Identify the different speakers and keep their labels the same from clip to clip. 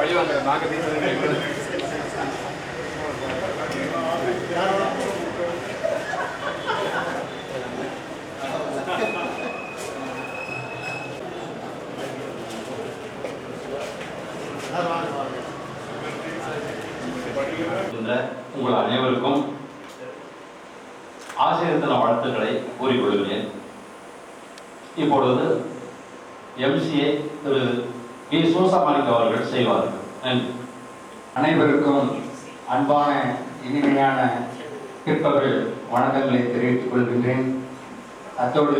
Speaker 1: ராஜ்ய பழி வாங்குற நாங்க தீர்ந்தது
Speaker 2: இருக்கின்ற உங்கள் அனைவருக்கும் ஆசிரியர் தின வாழ்த்துக்களை கூறிக்கொள்கிறேன் இப்பொழுது எம்சிஏ திரு வி சூசமாணிக் அவர்கள் செய்வார்கள் நன்றி
Speaker 3: அனைவருக்கும் அன்பான இனிமையான பிற்பகல் வணக்கங்களை தெரிவித்துக் கொள்கின்றேன். அத்தோடு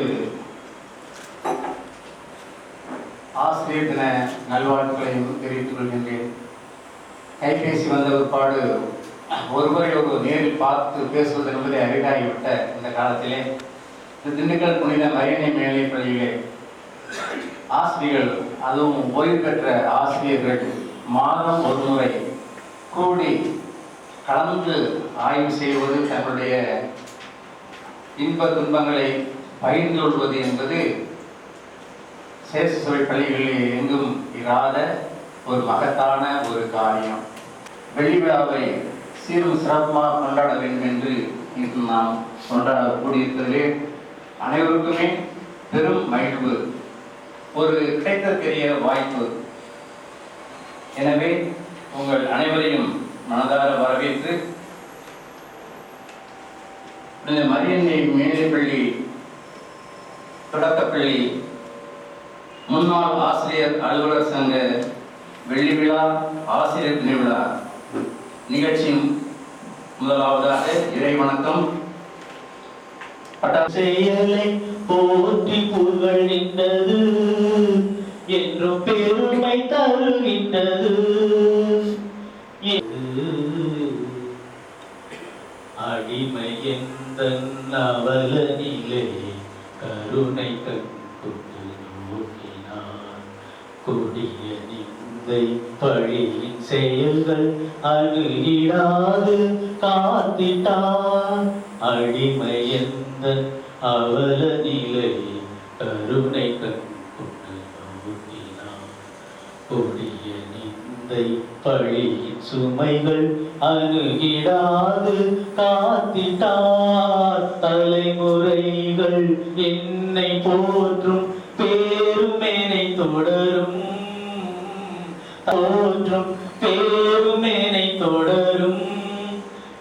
Speaker 3: ஆசிரியர் தின நல்வாழ்த்துக்களையும் தெரிவித்துக் கொள்கின்றேன். கைபேசி வந்த பிற்பாடு ஒருவரை ஒரு நேரில் பார்த்து பேசுவது என்பதை அரிதாகிவிட்ட இந்த காலத்திலே. இந்த திண்டுக்கல் புனித மரியணை மேலை பள்ளியிலே ஆசிரியர்கள் அதுவும் ஓய்வு பெற்ற ஆசிரியர்கள் மாதம் ஒரு முறை கூடி கலந்து ஆய்வு செய்வது தன்னுடைய இன்ப துன்பங்களை பகிர்ந்து கொள்வது என்பது சேஷ பள்ளிகளில் எங்கும் இராத ஒரு மகத்தான ஒரு காரியம். வெள்ளி விழாவை சீரும் சிறப்பாக கொண்டாட வேண்டும் என்று இன்று நாம் கொண்டாட கூடியிருப்பதிலே அனைவருக்குமே பெரும் மகிழ்வு ஒரு கிடைக்கக்கூடிய வாய்ப்பு. எனவே உங்கள் அனைவரையும் மனதார வரவேற்று இந்த மரியன்னை மேல்நிலைப்பள்ளி தொடக்கப்பள்ளி முன்னாள் ஆசிரியர் அலுவலர் சங்க வெள்ளி விழா ஆசிரியர் தின விழா நிகழ்ச்சியும் முதலாவதாக இறை வணக்கம்.
Speaker 4: செயலை போற்றி புகழ்கின்றது என்றும் பெருமை தருகின்றது. மகிமை எந்த அவல நிலை கருணை கண்கொண்டு நோக்கினார் கொடிய நிந்தை பழியின் செயல்கள் அணுகிடாது காத்திட்டார் அடிமை எந்த அவல நிலை கருணை கண்கொண்டு நோக்கினார் கொடிய நிந்தை பழி சுமைகள் அணுகிடாது. காத்திட்டார் தலைமுறைகள். என்னை போற்றும் பேருமேனை தொடரும். போற்றும் பேருமேனை தொடரும்.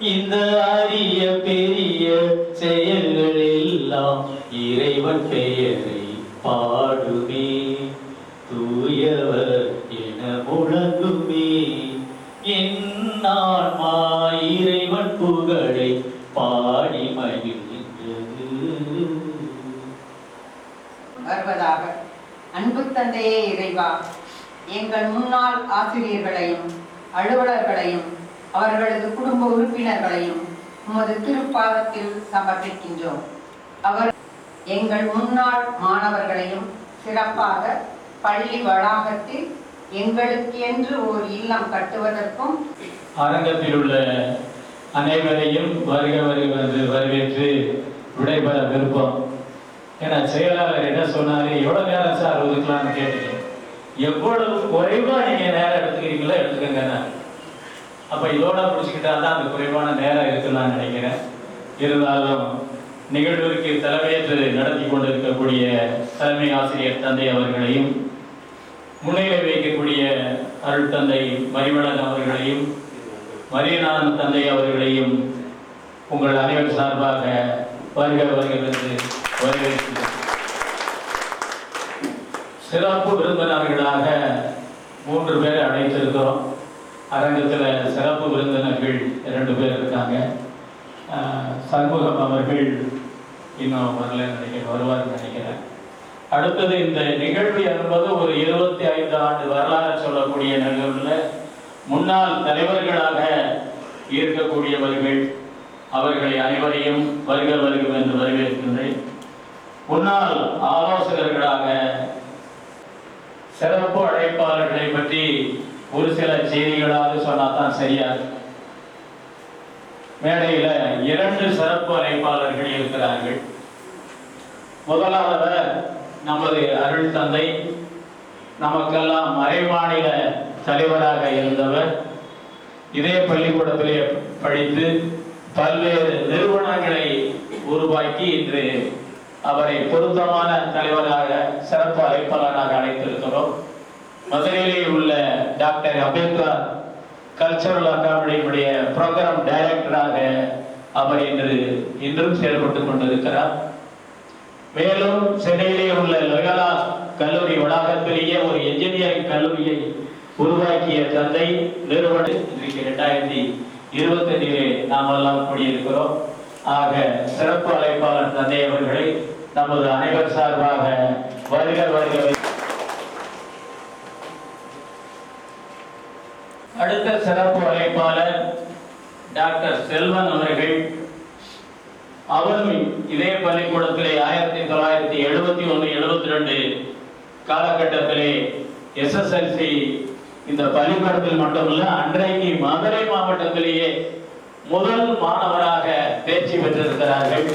Speaker 4: இந்த அரிய பெரிய செயல்கள் எல்லாம் இறைவன் பெயரை பாடுமே. தூயவர் என முழங்குமே. இறைவன் புகழை பாடி மகிழ்கின்றது.
Speaker 5: வருவதாக அன்பு தந்தையே இறைவா எங்கள் முன்னாள் ஆசிரியர்களையும் அலுவலர்களையும் அவர்களது குடும்ப உறுப்பினர்களையும் உமது திருப்பாதத்தில் சமர்ப்பிக்கின்றோம். அவர் எங்கள் முன்னாள் மாணவர்களையும் சிறப்பாக பள்ளி வளாகத்தில் எங்களுக்கு என்று ஓர் இல்லம் கட்டுவதற்கும்
Speaker 6: அரங்கத்தில் உள்ள அனைவரையும் வருக வருக வந்து வரவேற்று விடைபெற விருப்பம். ஏன்னா செயலாளர் என்ன சொன்னாரு? எவ்வளவு நேரம் சார் ஒதுக்கலாம்னு கேட்டீங்க. எவ்வளவு குறைவா நீங்க நேரம் எடுத்துக்கிறீங்களோ எடுத்துக்கங்க அப்ப இதோட முடிச்சுக்கிட்டா தான் அந்த குறைவான நேரம் இருக்குன்னு நான் நினைக்கிறேன். இருந்தாலும் நிகழ்விற்கு தலைமையேற்று நடத்தி கொண்டிருக்கக்கூடிய தலைமை ஆசிரியர் தந்தை அவர்களையும் முன்னிலை வைக்கக்கூடிய அருள் தந்தை மரிவளன் அவர்களையும் மரியநாதன் தந்தை அவர்களையும் உங்கள் அனைவர் சார்பாக வருக வருகிறது வரவேற்கிறேன் சிறப்பு விருந்தினர்களாக மூன்று பேர் அழைத்திருக்கிறோம். அரங்கத்தில் சிறப்பு விருந்தினர்கள் இரண்டு பேர் இருக்காங்க. சண்முகம் அவர்கள் இன்னும் வரல நினைக்கிறேன் வருவார்னு நினைக்கிறேன். அடுத்தது இந்த நிகழ்வு என்பது ஒரு இருபத்தி ஐந்து ஆண்டு வரலாறு சொல்லக்கூடிய நிகழ்வில் முன்னாள் தலைவர்களாக இருக்கக்கூடியவர்கள் அவர்களை அனைவரையும் வருக வருகும் என்று வரவேற்கின்றேன். முன்னாள் ஆலோசகர்களாக சிறப்பு அழைப்பாளர்களை பற்றி ஒரு சில செய்திகளாக சொன்னாதான் சரியா மேடையில் இரண்டு சிறப்பு அழைப்பாளர்கள் இருக்கிறார்கள். முதலாவவர் நமது அருள் தந்தை நமக்கெல்லாம் மறைமாநில தலைவராக இருந்தவர். இதே பள்ளிக்கூடத்திலே படித்து பல்வேறு நிறுவனங்களை உருவாக்கி இன்று அவரை பொருத்தமான தலைவராக சிறப்பு அழைப்பாளராக அழைத்திருக்கிறோம். மதுரையிலே உள்ள டாக்டர் அம்பேத்கர் கல்ச்சரல் அகாடமியுடைய ப்ரோக்ராம் டைரக்டராக அவர் இன்று இன்றும் செயல்பட்டு கொண்டிருக்கிறார். மேலும் சென்னையிலே உள்ள லொயோலா கல்லூரி வளாகத்திலேயே ஒரு என்ஜினியரிங் கல்லூரியை உருவாக்கிய தந்தை நிறுவனம் இன்றைக்கு இரண்டாயிரத்தி இருபத்தஞ்சிலே நாம் எல்லாம் கூடியிருக்கிறோம். ஆக சிறப்பு அழைப்பாளர் தந்தை அவர்களை நமது அனைவர் சார்பாக வருக வருக. அடுத்த சிறப்பு அழைப்பாளர் டாக்டர் செல்வன் அவர்கள் அவரும் இதே பள்ளிக்கூடத்திலே ஆயிரத்தி தொள்ளாயிரத்தி எழுபத்தி ஒன்று எழுபத்தி ரெண்டு காலகட்டத்திலே எஸ்எஸ்எல்சி இந்த பள்ளிக்கூடத்தில் மட்டுமல்ல அன்றைக்கு மதுரை மாவட்டத்திலேயே முதல் மாணவராக தேர்ச்சி பெற்றிருக்கிறார்கள்.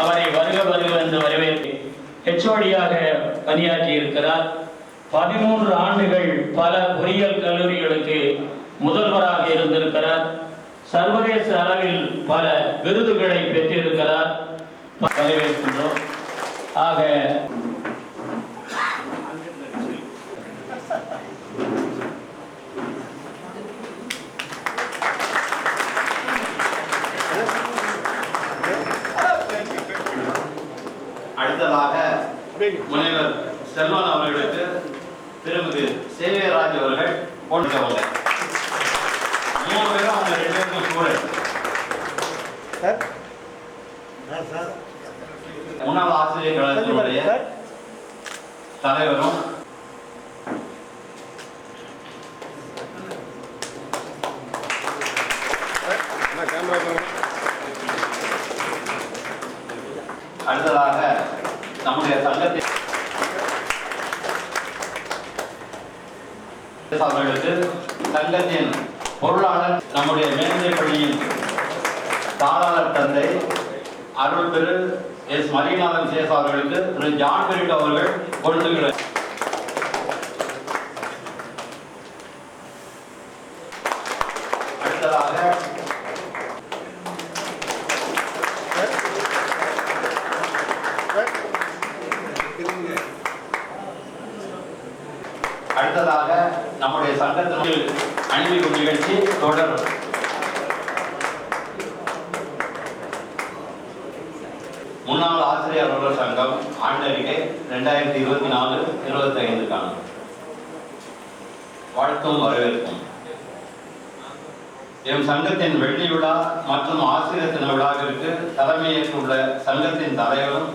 Speaker 6: அவரை வருக வருக என்று வரவேற்று ஹெச்ஓடியாக பணியாற்றி இருக்கிறார். பதிமூன்று ஆண்டுகள் பல பொறியியல் கல்லூரிகளுக்கு முதல் சர்வதேச அளவில் பல விருதுகளை பெற்றிருக்கிறார். வரவேற்கின்றோம். ஆக
Speaker 2: அடுத்ததாக முனைவர் செல்வன் அவர்களுக்கு திருமதி சேவியராஜ் அவர்கள் போன்றவங்க மூணு பேரும் அவங்க ரெண்டு முன்னாள் ஆசிரியர் கழகத்தினுடைய தலைவரும் அடுத்ததாக நம்முடைய சங்கத்தின் அவர்களுக்கு சங்கத்தின் பொருளாளர் நம்முடைய மேல்நிலை பள்ளியின் தாளாளர் அருள் திரு எஸ் மரியநாதன் சேஸ் அவர்களுக்கு திரு ஜான் பெரிட் அவர்கள் கொண்டு அடுத்ததாக அடுத்ததாக நம்முடைய சங்கத்தினுடைய அணிவிக்கும் நிகழ்ச்சி தொடரும் முன்னாள் ஆசிரியர் அலுவலர் சங்கம் ஆண்டறிக்கை ரெண்டாயிரத்தி இருபத்தி நாலு இருபத்தி ஐந்துக்கான வாழ்த்தும் வரவேற்கும் எம் சங்கத்தின் வெள்ளி விழா மற்றும் ஆசிரியர் தின விழாவிற்கு தலைமையேற்றுள்ள சங்கத்தின் தலைவரும்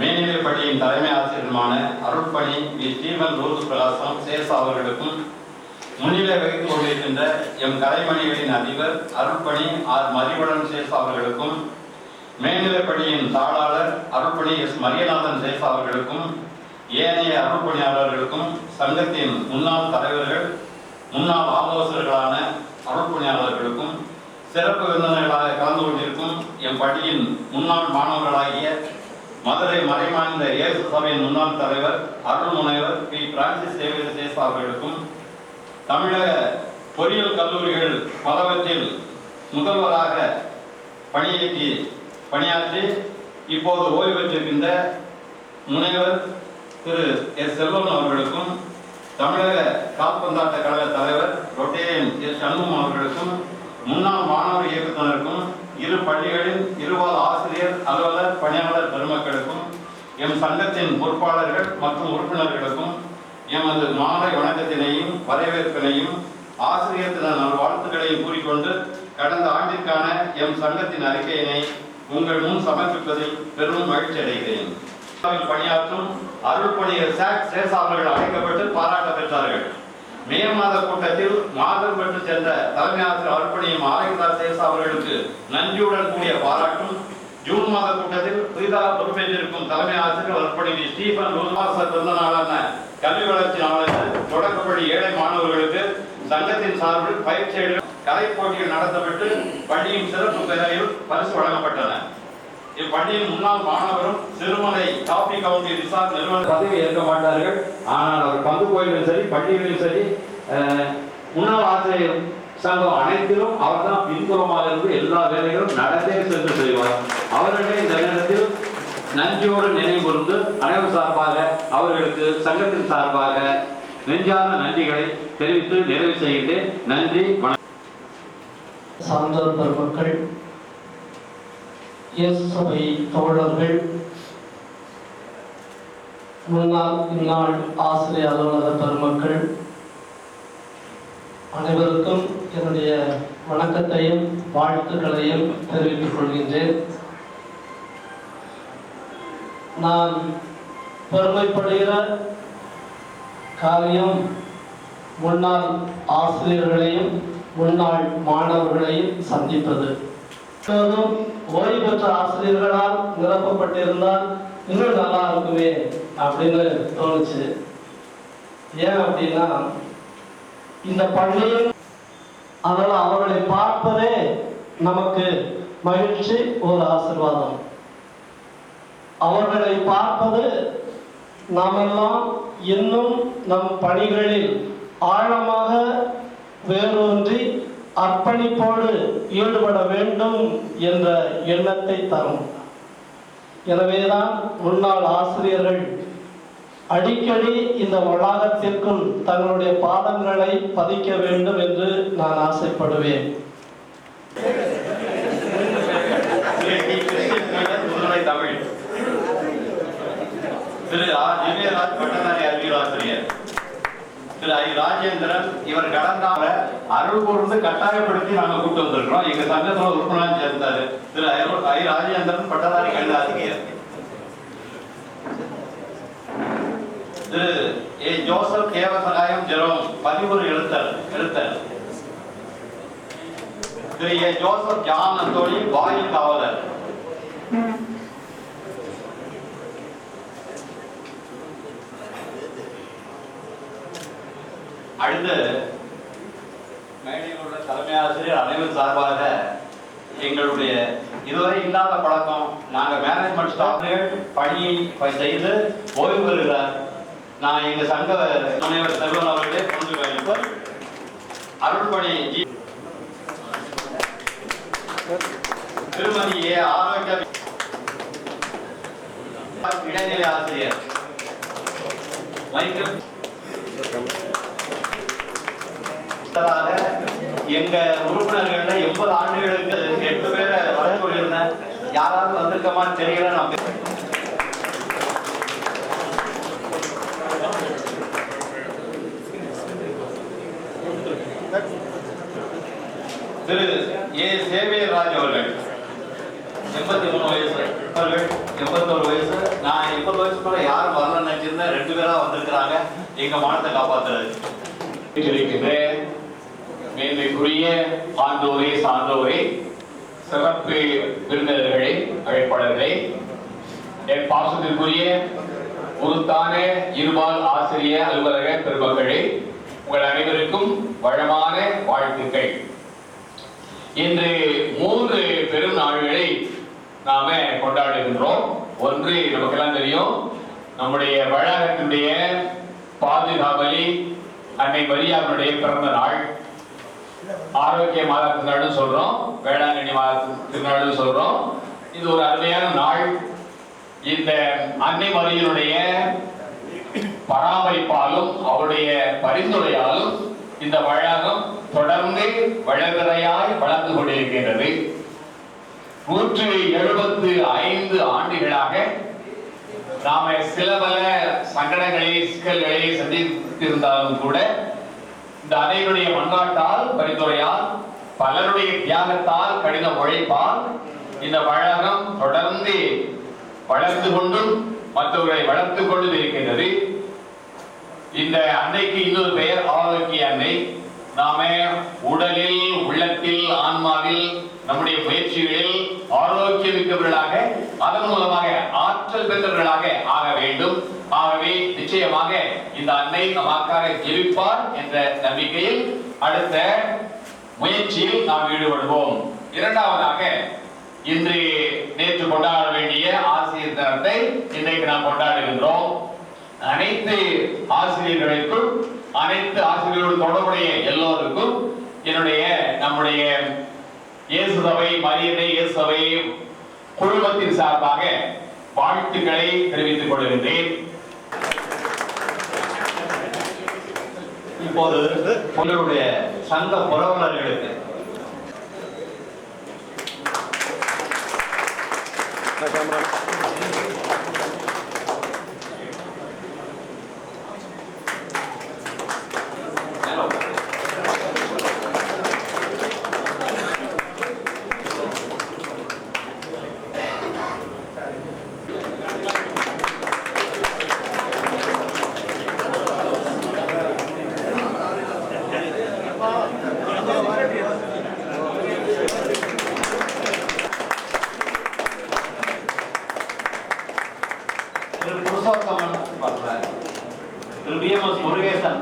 Speaker 2: மேல்நிலைப் பள்ளியின் தலைமை ஆசிரியருமான அருட்பணி வி. ஸ்டீவன் ரோஸ் பிரகாசம் சேஸ் அவர்களுக்கும் முன்னிலை வகித்துக் கொண்டிருக்கின்ற எம் கலைமணிகளின் அதிபர் அருட்பணி ஆர். மதிவளன் சேஸ் அவர்களுக்கும் மேல்நிலைப்பணியின் தாளாளர் அருள்பணி எஸ் மரியநாதன் சேஸ் அவர்களுக்கும் ஏனைய அருள்பணியாளர்களுக்கும் சங்கத்தின் முன்னாள் தலைவர்கள் முன்னாள் ஆலோசகர்களான அருள்பணியாளர்களுக்கும் சிறப்பு விருந்தினர்களாக கலந்து கொண்டிருக்கும் என் பள்ளியின் முன்னாள் மாணவர்களாகிய மதுரை மறைமாநில இயேசு சபையின் முன்னாள் தலைவர் அருள் முனைவர் பி. பிரான்சிஸ் சேவியர் சேசா அவர்களுக்கும் தமிழக பொறியியல் கல்லூரிகள் பலவற்றில் முதல்வராக பணியேற்றி பணியாற்றி இப்போது ஓய்வு பெற்றிருக்கின்ற முனைவர் திரு எஸ். செல்வன் அவர்களுக்கும் தமிழக கால்பந்தாட்ட கழக தலைவர் ரொட்டேரியன் எஸ். சண்முகம் அவர்களுக்கும் முன்னாள் மாணவர் இயக்குநருக்கும் இரு பள்ளிகளின் இருபால் ஆசிரியர் அலுவலர் பணியாளர் பெருமக்களுக்கும் எம் சங்கத்தின் பொறுப்பாளர்கள் மற்றும் உறுப்பினர்களுக்கும் எமது மாலை வணக்கத்தினையும் வரவேற்பினையும் ஆசிரியர் தின நல்வாழ்த்துக்களையும் கூறிக்கொண்டு கடந்த ஆண்டிற்கான எம் சங்கத்தின் அறிக்கையினை உங்கள் முன் சமர்ப்பிப்பதில் பெரும் மகிழ்ச்சி அடைகிறேன். பணியாற்றும் அருள்பணியர் சாக் சேஷ அவர்கள் அழைக்கப்பட்டு பாராட்ட பெற்றார்கள். மே மாத கூட்டத்தில் மாதம் பெற்று சென்ற தலைமை ஆசிரியர் அருள்பணியும் ஆரோக்கியதார் சேஷ அவர்களுக்கு நன்றியுடன் கூடிய பாராட்டும். ஜூன் மாத கூட்டத்தில் புதிதாக பொறுப்பேற்றிருக்கும் தலைமை ஆசிரியர் அருள்பணி ஸ்டீபன் ரோஸ்மாச பிறந்த நாளான கல்வி வளர்ச்சி நாளுக்கு தொடக்கப்படி ஏழை மாணவர்களுக்கு சங்கத்தின் சார்பில் பயிற்சிகள் கலை போட்டிகள் நடத்தப்பட்டு பள்ளியின் சிறப்பு பெயரில் பரிசு வழங்கப்பட்டன. இப்பள்ளியின் முன்னாள் மாணவரும் சிறுமலை காபி கவுண்டி ரிசார்ட் நிறுவன
Speaker 1: பதவி ஏற்க மாட்டார்கள். ஆனால் அவர் பங்கு கோயிலும் சரி பள்ளிகளிலும் சரி முன்னாள் ஆசிரியர் சங்கம் அனைத்திலும் அவர் தான் பின்புறமாக இருந்து எல்லா வேலைகளும் நடந்தே சென்று செய்வார். அவர்களே இந்த நேரத்தில் நன்றியோடு நினைவு கூர்ந்து அனைவர் சார்பாக அவர்களுக்கு சங்கத்தின் சார்பாக நெஞ்சார்ந்த நன்றிகளை தெரிவித்து நிறைவு செய்கின்றேன். நன்றி வணக்கம்.
Speaker 7: சான்றோர் பெருமக்கள் இயேசு சபை தோழர்கள் முன்னாள் இந்நாள் ஆசிரியர் அலுவலக பெருமக்கள் அனைவருக்கும் என்னுடைய வணக்கத்தையும் வாழ்த்துக்களையும் தெரிவித்துக் கொள்கின்றேன். நான் பெருமைப்படுகிற காரியம் முன்னாள் ஆசிரியர்களையும் முன்னாள் மாணவர்களையும் சந்திப்பது எப்போதும் ஓய்வு பெற்ற ஆசிரியர்களால் நிரப்பப்பட்டிருந்தால் இன்னும் நல்லா இருக்குமே அப்படின்னு தோணுச்சு. ஏன் அப்படின்னா இந்த பள்ளியில் அதனால் அவர்களை பார்ப்பதே நமக்கு மகிழ்ச்சி ஒரு ஆசீர்வாதம். அவர்களை பார்ப்பது நாமெல்லாம் இன்னும் நம் பணிகளில் ஆழமாக வேரூன்றி அர்ப்பணிப்போடு ஈடுபட வேண்டும் என்ற எண்ணத்தை தரும். எனவேதான் முன்னாள் ஆசிரியர்கள் அடிக்கடி இந்த வளாகத்திற்குள் தங்களுடைய பாடங்களை பதிக்க வேண்டும் என்று நான் ஆசைப்படுவேன்.
Speaker 2: தமிழ் திரு ஆர் பட்டதாரி அறிவியல் ஆசிரியர் திரு ஐ. ராஜேந்திரன் இவர் கடந்தால அருள் கூர்ந்து கட்டாயப்படுத்தி நாங்க கூட்டு வந்திருக்கிறோம். எங்க சங்கத்துல உறுப்பினர் சேர்ந்தாரு. திரு ஐ- ஐ. ராஜேந்திரன் பட்டதாரி கணித Thiru A. Joseph Devasagayam Jerome பதிவுறு எழுத்தர் எழுத்தர். Thiru A. Joseph John Anthony வாயு காவலர். அடுத்து மேடையில் உள்ள தலைமை ஆசிரியர் அனைவரும் சார்பாக எங்களுடைய இதுவரை இல்லாத பழக்கம் நாங்கள் மேனேஜ்மெண்ட் ஸ்டாஃப்கள் பணியை செய்து ஓய்வு பெறுகிறார். நான் எங்கள் சங்க முனைவர் செல்வன் அவர்களே கொண்டு வைப்போம் அருள்பணி ஜி திருமதி ஏ ஆரோக்கிய இடைநிலை ஆசிரியர். மைக்கேல் எங்க உறுப்பினர்கள் எண்பது ஆண்டுகளுக்கு எட்டு பேரை வர சொல்லியிருந்தேன் யாராவது வந்திருக்கமான்னு தெரியல நான் திரு ஏ. சேவியர் ராஜ் அவர்கள் எண்பத்தி மூணு வயசு. அவர்கள் எண்பத்தோரு வயசு. நான் எண்பது வயசுக்குள்ள யாரும் வரலன்னு நினைச்சிருந்தேன். ரெண்டு பேரா வந்திருக்கிறாங்க. எங்க மானத்தை காப்பாத்துறது
Speaker 8: மேன்மைக்குரிய ஆண்டோரே சான்றோரே சிறப்பு விருந்தினர்களே அழைப்பாளர்களே என் பாசத்திற்குரிய உருத்தான இருபால் ஆசிரிய அலுவலக பெருமக்களே உங்கள் அனைவருக்கும் வளமான வாழ்த்துக்கள். இன்று மூன்று பெரும் நாடுகளை நாம கொண்டாடுகின்றோம். ஒன்று நமக்கெல்லாம் தெரியும் நம்முடைய வளாகத்தினுடைய பாதுகாவலி அன்னை மரியாவுடைய பிறந்த நாள். ஆரோக்கிய மாத திருநாள்னு சொல்றோம். வேளாங்கண்ணி மாத திருநாள்னு சொல்றோம். இது ஒரு அருமையான நாள். இந்த அன்னை மரியனுடைய பராமரிப்பாலும் அவருடைய பரிந்துரையாலும் இந்த வளாகம் தொடர்ந்து வளர்வரையாய் வளர்ந்து கொண்டிருக்கின்றது. நூற்று எழுபத்து ஐந்து ஆண்டுகளாக நாம சில பல சங்கடங்களை சிக்கல்களை சந்தித்திருந்தாலும் கூட இந்த அனைவருடைய மன்றாட்டால் பரிந்துரையால் பலருடைய தியாகத்தால் கடின உழைப்பால் இந்த வழகம் தொடர்ந்து வளர்த்து கொண்டும் மற்றவர்களை வளர்த்து கொண்டும் இருக்கின்றது. இந்த அன்னைக்கு இன்னொரு பெயர் ஆரோக்கிய அன்னை. நாம உடலில் உள்ளத்தில் ஆன்மாவில் நம்முடைய முயற்சிகளில் ஆரோக்கியமிக்கவர்களாக அதன் மூலமாக ஆற்றல் பெற்றவர்களாக ஆக வேண்டும். நிச்சயமாக இந்த அன்னை நமக்காக ஜெபிப்பார் என்ற நம்பிக்கையில் அடுத்த முயற்சியில் நாம் ஈடுபடுவோம். இரண்டாவதாக இன்று நேற்று கொண்டாட வேண்டிய ஆசிரியர் தினத்தை இன்றைக்கு நாம் கொண்டாடுகின்றோம். அனைத்து ஆசிரியர்களுக்கும் அனைத்து ஆசிரியர்களோடு தொடர்புடைய எல்லோருக்கும் என்னுடைய நம்முடைய இயேசு சபை மரியனை இயேசு சபை குழுமத்தின் சார்பாக வாழ்த்துக்களை தெரிவித்துக் கொள்கின்றேன்.
Speaker 2: இப்போது உங்களுடைய சங்க புரவலர்களுக்கு திரு புருஷோத்தமன் பார்க்கிறார் Thiru P M S Murugesan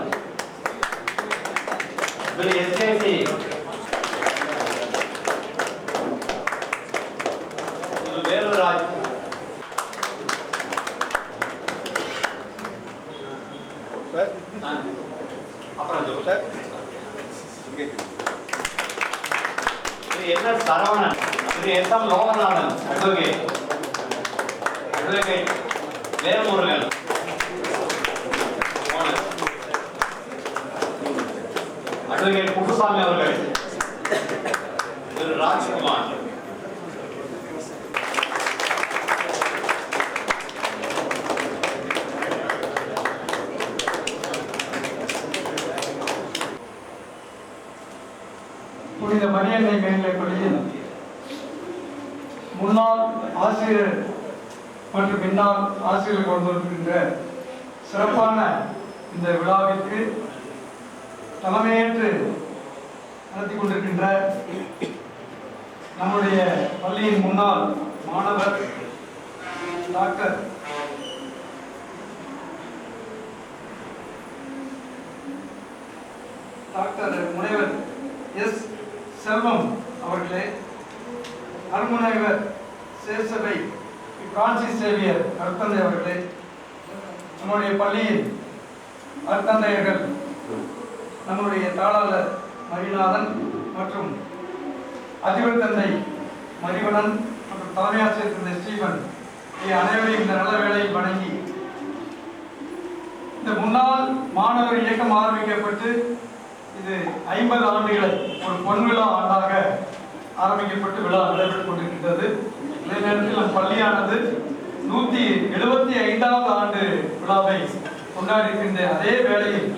Speaker 2: Thiru SAC Thiru Veluraj ஆ. அப்புறம் Thiru Thiru N S Saravanan Thiru S M Loganathan advocate advocate Velmurugan advocate Kuppusamy அவர்கள் திரு ராஜ்குமார்
Speaker 9: புனித மரியன்னை மேல்நிலைப் பள்ளியில் முன்னாள் ஆசிரியர் மற்றும் பின்னால் ஆசிரியர்கள் கொண்டு வருகின்ற சிறப்பான இந்த விழாவிற்கு தலைமையேற்று நடத்தி கொண்டிருக்கின்ற நம்முடைய பள்ளியின் முன்னாள் மாணவர் டாக்டர் டாக்டர் முனைவர் எஸ் செல்வம் அவர்களே அருமுனைவர் சேசபை பிரான்சிஸ் சேவியர் அருத்தந்தை அவர்களே நம்முடைய பள்ளியில் அருத்தந்தையர்கள் நம்முடைய தாளாளர் மரிநாதன் மற்றும் அதிபர் தந்தை மரிவணன் மற்றும் தலைமை ஆசிரியர் தந்தை ஸ்ரீவன் அனைவரையும் இந்த நல்ல வேளையில் வணங்கி இந்த முன்னாள் மாணவர் இயக்கம் ஆரம்பிக்கப்பட்டு இது ஐம்பது ஆண்டுகளை ஒரு பொன்விழா ஆண்டாக ஆரம்பிக்கப்பட்டு விழா நடைபெற்றுக் கொண்டிருக்கின்றது. இதே நேரத்தில் நம் பள்ளியானது நூத்தி எழுபத்தி ஐந்தாவது ஆண்டு விழாவை கொண்டாடி இருக்கின்ற அதே வேளையில்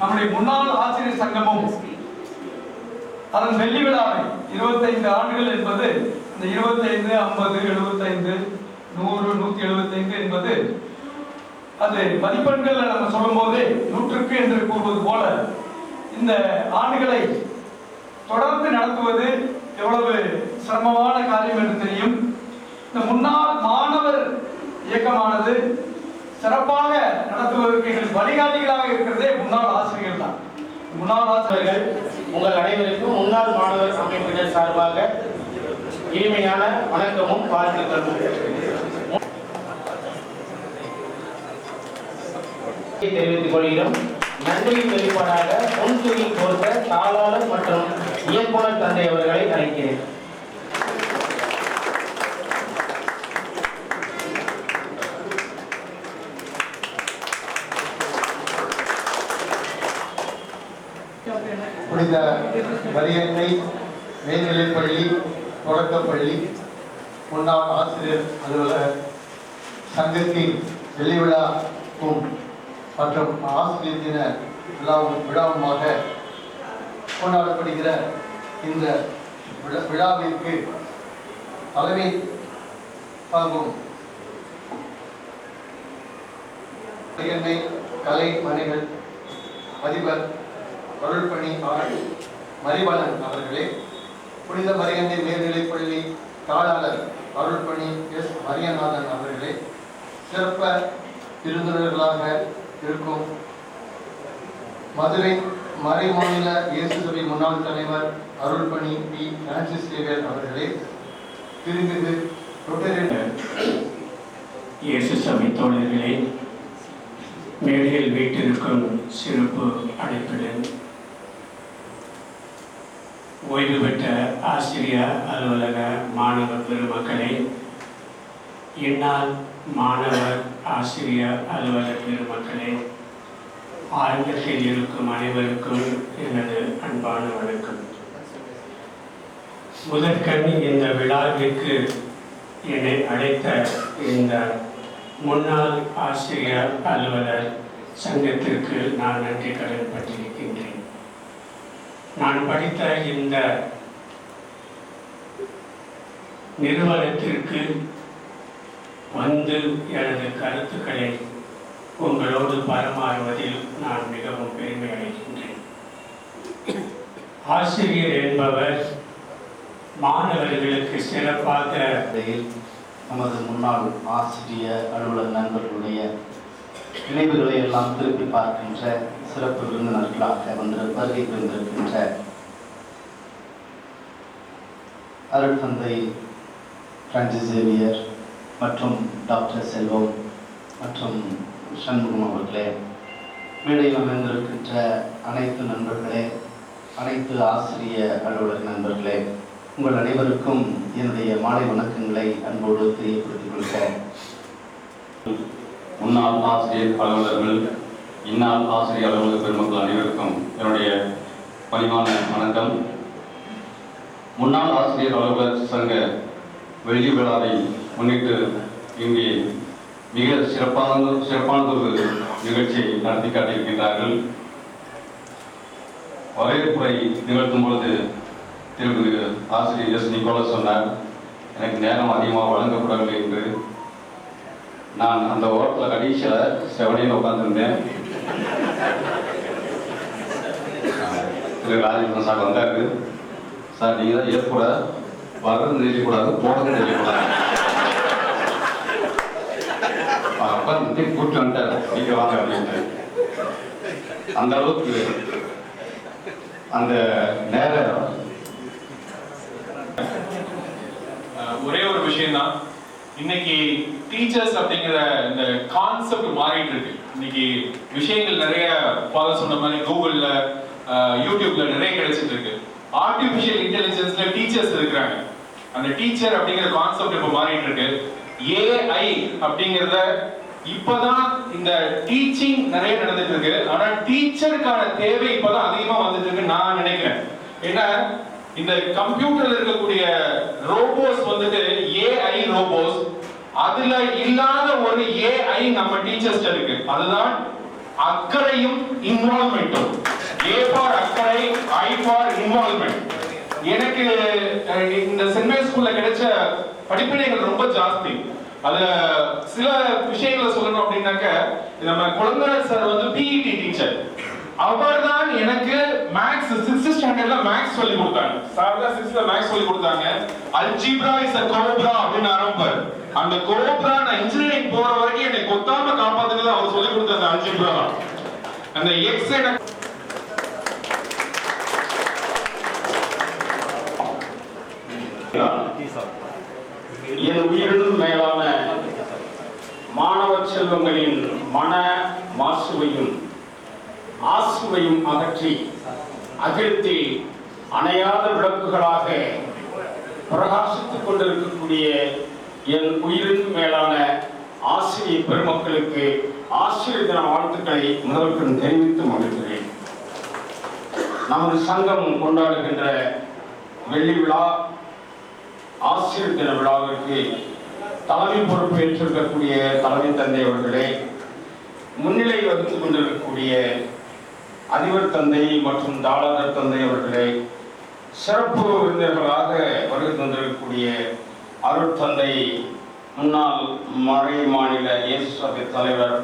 Speaker 9: நம்முடைய முன்னாள் ஆசிரியர் சங்கமும் அதன் வெள்ளி விழாவை இருபத்தைந்து ஆண்டுகள் என்பது இந்த இருபத்தைந்து ஐம்பது எழுபத்தைந்து நூறு நூத்தி எழுபத்தைந்து என்பது அது மதிப்பெண்கள் நம்ம சொல்லும்போது நூற்றுக்கு என்று கூறுவது போல இந்த ஆண்டுகளை தொடர்ந்து நடத்துவது எவ்வளவு சிரமமான காரியம் என்று தெரியும். இந்த முன்னாள் மாணவர் இயக்கமானது சிறப்பாக நடத்துவதற்கு எங்களுக்கு வழிகாட்டிகளாக இருக்கிறதே முன்னாள் ஆசிரியர்கள் தான். முன்னாள் ஆசிரியர்கள்
Speaker 10: உங்கள் அனைவருக்கும் முன்னாள் மாணவர் அமைப்பினர் சார்பாக இனிமையான வணக்கமும் வாழ்த்துக்களும். தெரிவித்துக் கொள்கிறோம். நன்றியின் வெளிப்பாடாக முன்துயில் பொறுத்த தாளாளர் மற்றும் இயக்குனர் தந்தை அவர்களை அழைக்கிறேன்.
Speaker 11: புனித மரியன்னை மேல்நிலைப்பள்ளி தொடக்கப்பள்ளி முன்னாள் ஆசிரியர் அலுவலர் சங்கத்தின் வெள்ளி மற்றும் ஆசிரியர் தின விழாவும் விழாவுமாக கொண்டாடப்படுகிற இந்த விழா- விழாவிற்கு தலைமை தாங்கும் கலை மணிகள் அதிபர் அருள்பணி ஆள் மரிவளன் அவர்களே புனித மரியந்தை மேல்நிலைப்பள்ளி தாளாளர் அருள்பணி எஸ். மரியநாதன் அவர்களே சிறப்ப விருந்தினர்களாக இருக்கும் மதுரை மறைமாநில இயேசு சபை முன்னாள் தலைவர் அருள்பணி பி. பிரான்சிஸ் சேவியர் அவர்களே திருமிகு
Speaker 12: இயேசு சபை தோழர்களே மேடையில் வீட்டிற்கும் சிறப்பு அழைப்புடன் ஓய்வு பெற்ற ஆசிரியர் அலுவலக மாணவர் பெருமக்களே இந்நாள் மாணவர் ஆசிரியர் அலுவலக பெருமக்களே ஆரம்பத்தில் இருக்கும் அனைவருக்கும் எனது அன்பான வணக்கம். முதற்கண் இந்த விழாவிற்கு என்னை அழைத்த இந்த முன்னாள் ஆசிரியர் அலுவலர் சங்கத்திற்கு நான் நன்றி கடன் பட்டிருக்கின்றேன். நான் படித்த இந்த நிறுவனத்திற்கு வந்து எனது கருத்துக்களை உங்களோடு பரமாறுவதில் நான் மிகவும் பெருமை அடைகின்றேன். ஆசிரியர் என்பவர் மாணவர்களுக்கு சிறப்பாக
Speaker 13: நமது முன்னாள் ஆசிரிய அலுவலர் நண்பர்களுடைய நினைவுகளை எல்லாம் திருப்பி பார்க்கின்ற சிறப்பு விருந்தினர்களாக வந்து வருகை புரிந்திருக்கின்ற அருட்தந்தை பிரான்சிஸ் சேவியர் மற்றும் டாக்டர் செல்வம் மற்றும் சண்முகம் அவர்களே மேடையில் அமைந்திருக்கின்ற அனைத்து நண்பர்களே அனைத்து ஆசிரிய அலுவலக நண்பர்களே உங்கள் அனைவருக்கும் என்னுடைய மாலை வணக்கங்களை அன்போடு தெரியப்படுத்திக் கொள்கிறேன்.
Speaker 14: முன்னாள் ஆசிரியர் அலுவலர்கள் இந்நாள் ஆசிரியர் அலுவலக பெருமக்கள் அனைவருக்கும் என்னுடைய பணிவான வணக்கம். முன்னாள் ஆசிரியர் அலுவலர் சங்க வெள்ளி விழாவை முன்னிட்டு இங்கே மிக சிறப்பான சிறப்பானதொரு நிகழ்ச்சியை நடத்தி காட்டியிருக்கின்றார்கள். வரவேற்புரை நிகழ்த்தும் பொழுது திருமதி ஆசிரியர் எஸ். நிக்கோலஸ் சொன்னார் எனக்கு நேரம் அதிகமாக வழங்கப்படவில்லை என்று. நான் அந்த ஓரத்தில் கடைசியில் செவனையில் உட்காந்துருந்தேன் திரு ராஜேந்திரன் சார் வந்தாரு. சார் நீங்கள் தான் ஏற்பட வர்றது தெரியக்கூடாது போகிறது தெரியக்கூடாது அப்போ வந்து கூப்பிட்டு வந்துட்டார். நீங்கள் வாங்க அப்படின்ட்டு. அந்த அளவுக்கு அந்த நேரம்.
Speaker 15: ஒரே ஒரு விஷயம் தான் இன்னைக்கு டீச்சர்ஸ் அப்படிங்கிற இந்த கான்செப்ட் மாறிட்டு இருக்கு இன்னைக்கு விஷயங்கள் நிறைய ஃபாதர் சொன்ன மாதிரி கூகுள்ல யூடியூப்ல நிறைய கிடைச்சிட்டு இருக்கு ஆர்டிபிஷியல் இன்டெலிஜென்ஸ்ல டீச்சர்ஸ் இருக்கிறாங்க. அந்த டீச்சர் அப்படிங்கிற கான்செப்ட் இப்ப மாறிட்டு இருக்கு ஏஐ அப்படிங்கிறத இப்பதான் இந்த டீச்சிங் நிறைய நடந்துட்டு இருக்கு ஆனா டீச்சருக்கான தேவை இப்பதான் அதிகமா வந்துட்டு இருக்கு நான் நினைக்கிறேன். ஏன்னா இந்த கம்ப்யூட்டர்ல இருக்கக்கூடிய ரோபோஸ் வந்துட்டு ஏஐ ரோபோஸ் அதுல இல்லாத ஒரு ஏஐ நம்ம டீச்சர்ஸ் இருக்கு. அதுதான் அக்கறையும் இன்வால்மெண்ட்டும் ஏ ஃபார் அக்கறை ஐ ஃபார் இன்வால்மெண்ட் எனக்கு இந்த சென்ட் ஸ்கூல்ல கிடைச்ச படிப்பினைகள் ரொம்ப ஜாஸ்தி. அதுல சில விஷயங்களை சொல்லணும் அப்படின்னாக்க நம்ம குழந்தை சார் வந்து பிஇடி டீச்சர் அவர் தான் எனக்கு மேக்ஸ் சிக்ஸ்த் ஸ்டாண்டர்ட்ல மேக்ஸ் சொல்லி கொடுத்தாங்க. சார் தான் சிக்ஸ்த்ல மேக்ஸ் சொல்லி கொடுத்தாங்க. அல்ஜிப்ரா இஸ் அ கோப்ரா அப்படின்னு ஆரம்பர் அந்த கோப்ரா நான் இன்ஜினியரிங் போற வரைக்கும் என்னை கொத்தாம காப்பாத்துறது அவர் சொல்லி கொடுத்த அந்த அல்ஜிப்ரா அந்த எக்ஸ் எனக்கு
Speaker 12: என் உயிரினும் மேலான மாணவ செல்வங்களின் மன மாசுவையும் ஆசுவையும் அகற்றி அகிலத்தில் அணையாத விளக்குகளாக பிரகாசித்துக் கொண்டிருக்கக்கூடிய என் உயிரின் மேலான ஆசிரிய பெருமக்களுக்கு ஆசிரியர் தின வாழ்த்துக்களை முதல்வர்கள் தெரிவித்து மகிழ்கிறேன். நமது சங்கம் கொண்டாடுகின்ற வெள்ளி விழா ஆசிரியர் தின விழாவிற்கு தலைமை பொறுப்பு ஏற்றிருக்கக்கூடிய தலைமை தந்தை அவர்களே முன்னிலை வகித்துக் கொண்டிருக்கக்கூடிய அதிபர் தந்தை மற்றும் தாளர் தந்தை அவர்களே சிறப்பு விருந்தினர்களாக வருகை தந்திருக்கக்கூடிய அருட்தந்தை முன்னாள் மறை மாநில இயேசு சபை தலைவர்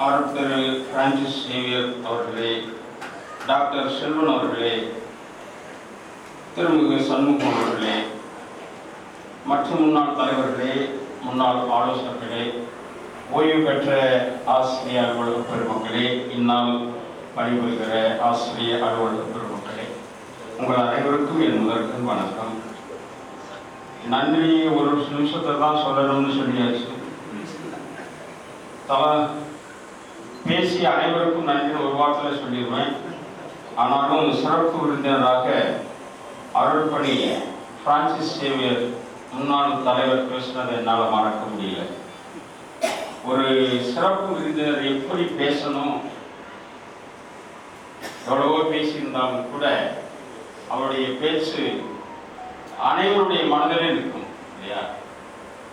Speaker 12: அருட்திரு பிரான்சிஸ் சேவியர் அவர்களே டாக்டர் செல்வன் அவர்களே திருமிகு சண்முகம் அவர்களே மற்றும் முன்னாள் தலைவர்களே முன்னாள் ஆலோசகர்களே ஓய்வு பெற்ற ஆசிரிய அலுவலக பெருமக்களே இந்நாள் பணிபுரிகிற ஆசிரிய அலுவலக பெருமக்களே உங்கள் அனைவருக்கும் என் முதற்கும் வணக்கம். நன்றி ஒரு நிமிஷத்தை தான் சொல்லணும்னு சொல்லியாச்சு. தவ பேசி அனைவருக்கும் நன்றி ஒரு வார்த்தையில் சொல்லிடுவேன். ஆனாலும் சிறப்பு விருந்தினராக அருள்பணி பிரான்சிஸ் சேவியர் முன்னாள் தலைவர் பேசினதை என்னால் மறக்க முடியல. ஒரு சிறப்பு விருந்தினர் எப்படி பேசணும்? எவ்வளவோ பேசியிருந்தாலும் கூட அவருடைய பேச்சு அனைவருடைய மனதிலும் இருக்கும் இல்லையா?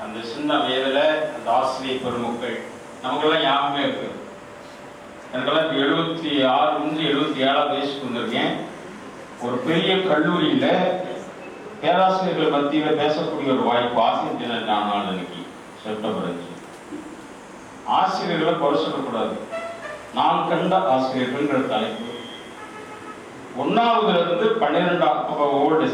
Speaker 12: அந்த சின்ன வயதில் அந்த ஆசிரியர் பெருமக்கள் நமக்கெல்லாம் யாருமே இருக்கு. எனக்கெல்லாம் இப்போ எழுபத்தி ஆறு வந்து எழுபத்தி ஏழாம் வயசுக்கு வந்திருக்கேன். ஒரு பெரிய கல்லூரியில் பேராசிரியர்கள் மத்தியில் பேசக்கூடிய ஒரு வாய்ப்பு ஆசிரியர் நான் நாள் அன்னைக்கு செப்டம்பர் அஞ்சு. ஆசிரியர்களை குறை சொல்லக்கூடாது. நான் கண்ட ஆசிரியர்கள்ங்கிற தலைப்பு ஒன்றாவதுலேருந்து பன்னிரெண்டாம் ஓல்டு